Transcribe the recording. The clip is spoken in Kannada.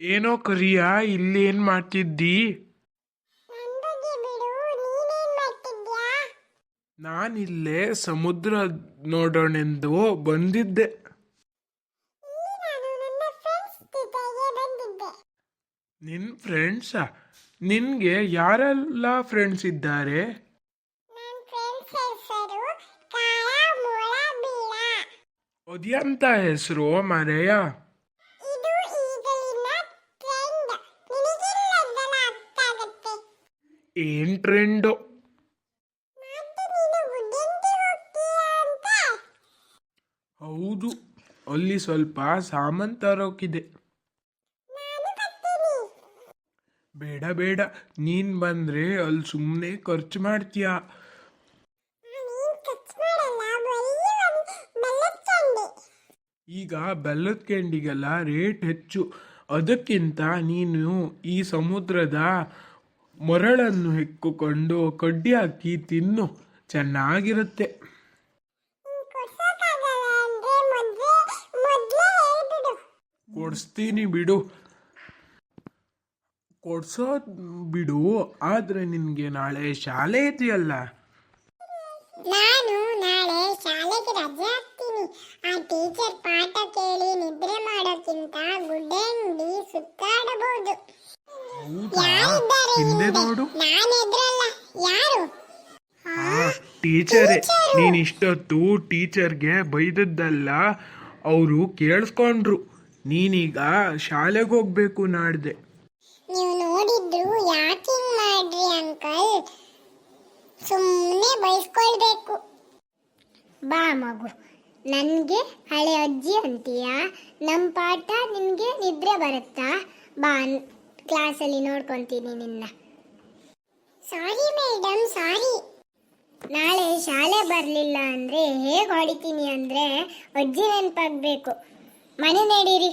ಏನೋ ಕರಿಯ ಇಲ್ಲೇನ್ ಮಾಡ್ತಿದ್ದಿ? ನಾನಿಲ್ಲೇ ಸಮುದ್ರ ನೋಡೋಣೆಂದು ಬಂದಿದ್ದೆ. ನಾನು ನನ್ನ ಫ್ರೆಂಡ್ಸ್ ನಿನ್ಗೆ ಯಾರೆಲ್ಲ ಫ್ರೆಂಡ್ಸ್ ಇದ್ದಾರೆ? ಅದ್ಯಂತ ಹೆಸರು ಮರೆಯ? ಏನ್ ಹೌದು, ಅಲ್ಲಿ ಸ್ವಲ್ಪ ಸಾಮಾನ್ ತರೋಕಿದೆ. ಬೇಡ ಬೇಡ, ನೀನ್ ಬಂದ್ರೆ ಅಲ್ಲಿ ಸುಮ್ಮನೆ ಖರ್ಚು ಮಾಡ್ತೀಯ? ಈಗ ಬೆಲ್ಲದ ಕೆಂಡಿಗೆಲ್ಲ ರೇಟ್ ಹೆಚ್ಚು. ಅದಕ್ಕಿಂತ ನೀನು ಈ ಸಮುದ್ರದ ಮರಳನ್ನು ಹೆಕ್ಕುಕೊಂಡು ಕಡ್ಡಿ ಹಾಕಿ ತಿನ್ನು. ಚೆನ್ನಾಗಿರುತ್ತೆ. ಕೊಡಿಸ್ತೀನಿ ಬಿಡು. ಕೊಡ್ಸೋದ್ ಬಿಡು, ಆದ್ರೆ ನಿನ್ಗೆ ನಾಳೆ ಶಾಲೆ ಇದೆಯಲ್ಲ. ನಾನು ನಾಳೆ ಶಾಲೆಗೆ ರಜೆ ಹಾಕ್ತೀನಿ. ಆ ಟೀಚರ್ ಪಾಠ ಕೇಳಿ ನಿದ್ರೆ ಮಾಡೋಕ್ಕಿಂತ ಗುಡ್ಡೆಂಡಿ ಹೌದಾ? ನೋಡು. ನಾನು ಟೀಚರೇ ಇಷ್ಟೊತ್ತು ಟೀಚರ್ಗೆ ಬೈದದ್ದಲ್ಲ ಅವರು ಕೇಳಿಸ್ಕೊಂಡ್ರು. ನೀನೀಗ ಶಾಲೆಗೆ ಹೋಗ್ಬೇಕು ನಾಡ್ದೆ. ನೀವು ನೋಡಿದ್ರು ಯಾಕೆ ಮಾಡ್ರಿ ಅಂಕಲ್? ಸುಮ್ಮನೆ ಬಾ ಮಗು ನನಗೆ ಹಳೆ ಅಜ್ಜಿ ಅಂತೀಯ? ನಮ್ಮ ಪಾಠ ನಿಮಗೆ ನಿದ್ರೆ ಬರುತ್ತಾ? ಬಾ ಕ್ಲಾಸಲ್ಲಿ ನೋಡ್ಕೊತೀನಿ ನಿನ್ನ. ಸಾರಿ ಮೇಡಮ್ ಸಾರಿ ನಾಳೆ ಶಾಲೆ ಬರಲಿಲ್ಲ ಅಂದರೆ ಹೇಗೆ ಹೊಡಿತೀನಿ ಅಂದರೆ ಅಜ್ಜಿ ನೆನಪಾಗಬೇಕು. ಮನೆ ನಡೀರಿ.